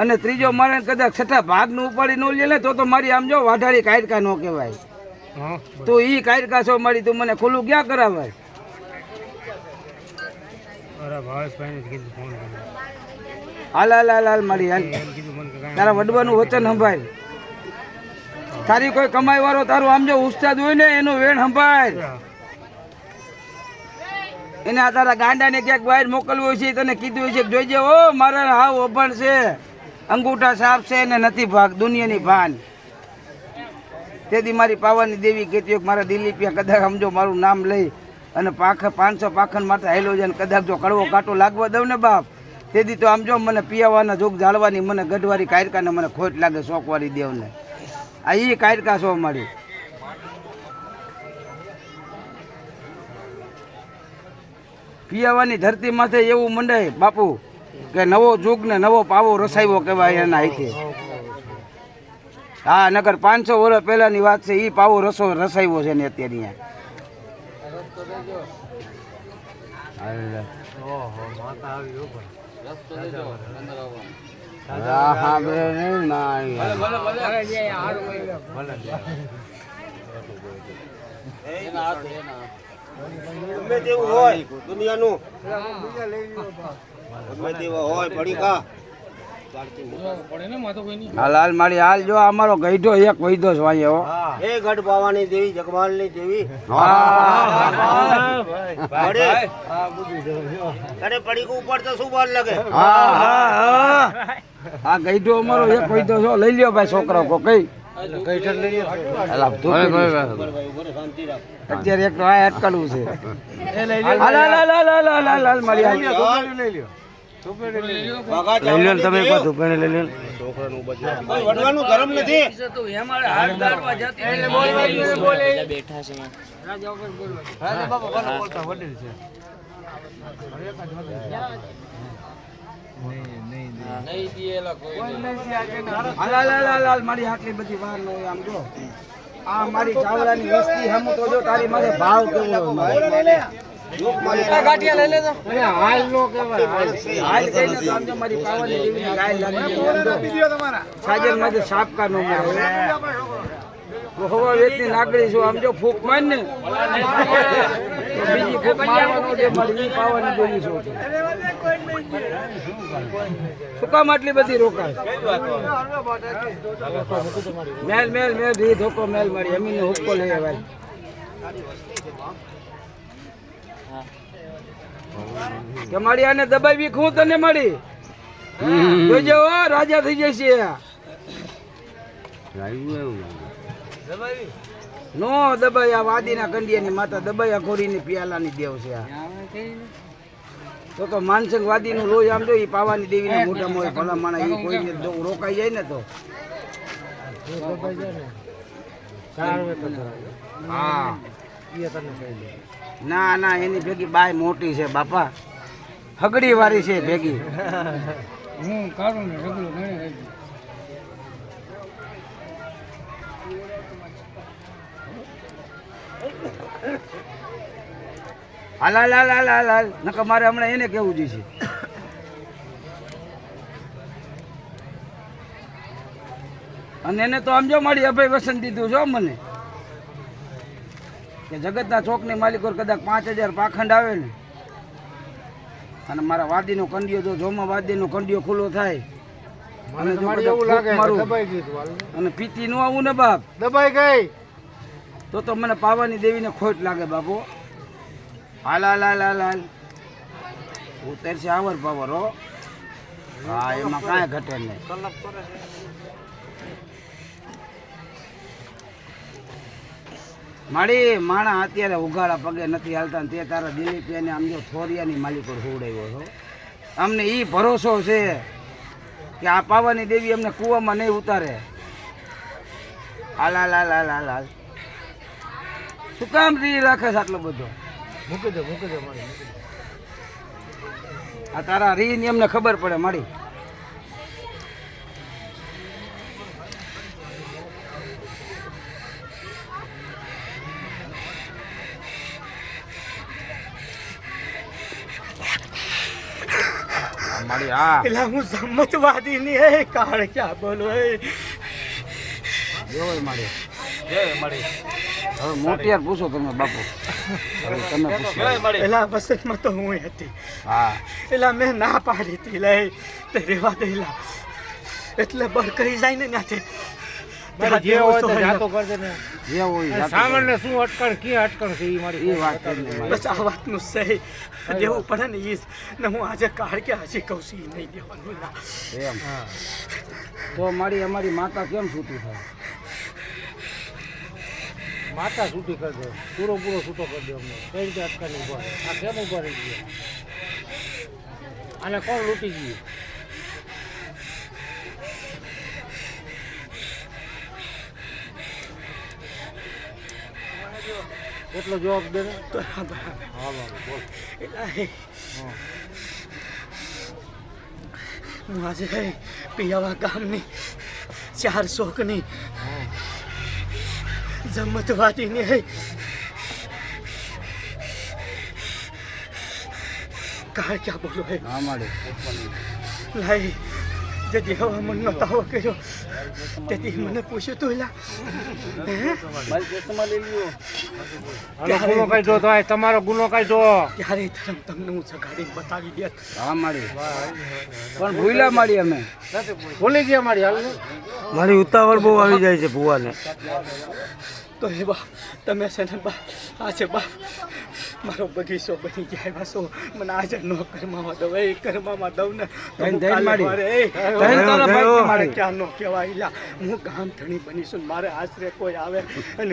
અને ત્રીજો મારે કદાચ છઠ્ઠા ભાગનું ઉપાડી ન લે ને તો તો મારી આમ જો વાઢારી કાયરકા ન કહેવાય. તું ઈ કાયરકા છો મારી તું મને ખુલ્લું ક્યાં કરાવાય? હાલ હાલ હાલ હાલ મારી હાલ. તારા વડવાનું વચન સંભાળ. તારી કોઈ કમાઈ વાળો તારું આમ જો ઉસ્તાદ હોય ને એનું વેણ સંભાળ. એને આ તારા ગાંડાને ક્યાંક બહાર મોકલવું હોય છે તને કીધું છે કે જોઈજે ઓ મારા હાવ અભણ છે. અંગૂઠા સાફ છે ને નથી ભાગ, દુનિયાની ભાન. તેથી મારી પાવાની દેવી કહેતી હોય મારા દિલીપિયા કદાચ સમજો મારું નામ લઈ અને પાખ પાંચસો પાખણ માટે હેલો છે કદાચ જો કડવો કાંટો લાગવા દઉં ને બાપ, તેથી તો આમ જો મને પિયાવાના જોગ જાળવાની મને ગઢવારી કાયરકાને મને ખોટ લાગે શોખવારી દેવને. આ એ કાયરકા શો મારી પિયાવાની ધરતી માથે એવું મંડાય, બાપુ. કે નવો જુગ ને નવો પાવો રસાયો કહેવાય એના હાથે. હા નગર પાંચસો વર્ષ પહેલાની વાત છે એ પાવો રસો રસાયો છે ને અત્યારે અહીંયા. હા હા બે નહીં ના ગમે તેવું હોય, દુનિયાનું. ગમે તેવા હોય પડીકા હાલ હાલ મારી હાલ જો અમારો ગઈઢો એક વૈધો છે હો. એ ગઢ પાવાની દેવી જગમાલની દેવી અરે પડીકું ઉપર તો શું વાર લાગે? હા હા આ ગઈઢો અમારો એક વૈધો છો. લઈ લ્યો ભાઈ છોકરા કો કઈ. અત્યારે એક તો અટકાડવું છે. મારી આટલી બધી વાર આમ જો. આ મારી ચાવડાની વસ્તી હમ તો જો તારી મારે ભાવ કેવો હોય મારે. અરે હાલ નો કહેવાય હાલ. કહીને તો આમ જો મારી પાવાની દેવીની ગાય લાગી જો. સાજર માથે સાપકા નો હવા વેચની નાગડી છું આમ જો ફૂક માર ને. બીજી ફૂક મારવાનો જે મારી પાવાની દેવી છું. શું કામ આટલી બધી રોકાય મેલ મેલ મેલ રી ધોકો મેલ મારી. અમીનો હુક્કો લઈ ભાઈ કે મારી આને દબાવી ખું તને મળી જોજો હો, રાજા થઈ જશે. નો દબાઈ આ વાદીના કંડિયાની માતા દબાઈ અઘોરીની પિયાલાની દેવ છે આ. તો તો માનસિંહ વાદીનું લોહી આમ જો ઈ પાવાની દેવીના મોટા મોટા ભલા માણા એ કોઈને રોકાઈ જાય ને તો. હા. ના ના એની ભેગી બાય મોટી છે બાપા. હગડી વાળી છે ભેગી. હાલ હાલ હાલ હાલ હાલ હાલ. નકર મારે હમણાં એને કેવું જોઈશે અને એને તો આમ જો મારી અભય વસન દીધું છો મને. કે જગતના ચોકની માલિકો કદાચ પાંચ હજાર પાખંડ આવે ને અને મારા વાદીનો કંડિયો જો જોમાં વાદીનો કંડિયો ખુલ્લો થાય. અને પીતી નું આવું ને બાપ? દબાઈ ગઈ. તો તો મને પાવાની દેવીને ખોટ લાગે બાપુ. હાલ હાલ હાલ હાલ હાલ. ઉતરશે આવર પાવર હો. હા એમાં કાંઈ ઘટે નહીં. મારી માણા અત્યારે ઉઘાડા પગે નથી હાલતા તે તારા દિલીપિયાને આમ જો થોરિયાની પર હોવડાવ્યો છો. અમને એ ભરોસો છે કે આ પાવાની દેવી અમને કૂવામાં નહીં ઉતારે. હાલ હાલ હાલ હાલ હાલ હાલ. શું કામ રી રાખે છે આટલો બધો? મૂકી દો મૂકી દો મારી આ તારા રી ની અમને ખબર પડે મારી. મારી હા. એલા હું સમજવાદી ની હે કાળ ક્યાં બોલો હે જય મારી હવે મોટિયાર પૂછો તમે બાપુ? તમે પૂછો. એલા વસંતમાં તો હું હતી. હા. એલા મેં ના પાડી હતી લઈ. તે રેવા દેલા એટલે બર કરી જાય ને ત્યાંથી. ત્યાં જે હોય તો જાતો સોહંય. ને. જે હોય જાતે સામાન્ય શું અટકણ કે અટકણ છે એ મારી એ વાત બસ આ વાતનું સહી. દેવું પડે ને ઈ ને હું આજે કાળ કે હજી કહું છું નહીં દેવાનું ના. એમ. તો મારી અમારી માતા કેમ છૂટી થાય? માતા છૂટી કરી દે. પૂરો પૂરો છૂટો કરી દે અમને. કઈ રીતે અટકાવી ઊભા આ કેમ ઊભા રહી ગયા? આને કોણ લૂંટી ગયું? કેટલો જવાબ દે ને? તો હા બોલ. હું. આજે પિયાવા ગામની ચાર શોકની જમતવાદીની હે કાળ ક્યાં બોલો હે ના માડે લાઈ જે દેવા મનનો તાવો કર્યો તેથી મને પૂછ્યું તું એલા ગુનો કાઢો તો આ તમારો ગુનો કાઢો ત્યારે ધર્મ તમને હું જગાડીને બતાવી દે હા મારી પણ ભૂલા મારી અમે ભૂલી ગયા મારી હાલ ને. મારી ઉતાવળ બહુ આવી જાય છે ભુવાને તો હે બા તમે છે ને બા આ છે બા મારો બગીચો બની ગયા એવા છો મને આજે નો કરમામાં દઉં એ કરમામાં દઉં ને મારી. મારે ક્યાં નો કહેવાય હું ગામ ધણી બનીશું મારે આશરે કોઈ આવે અને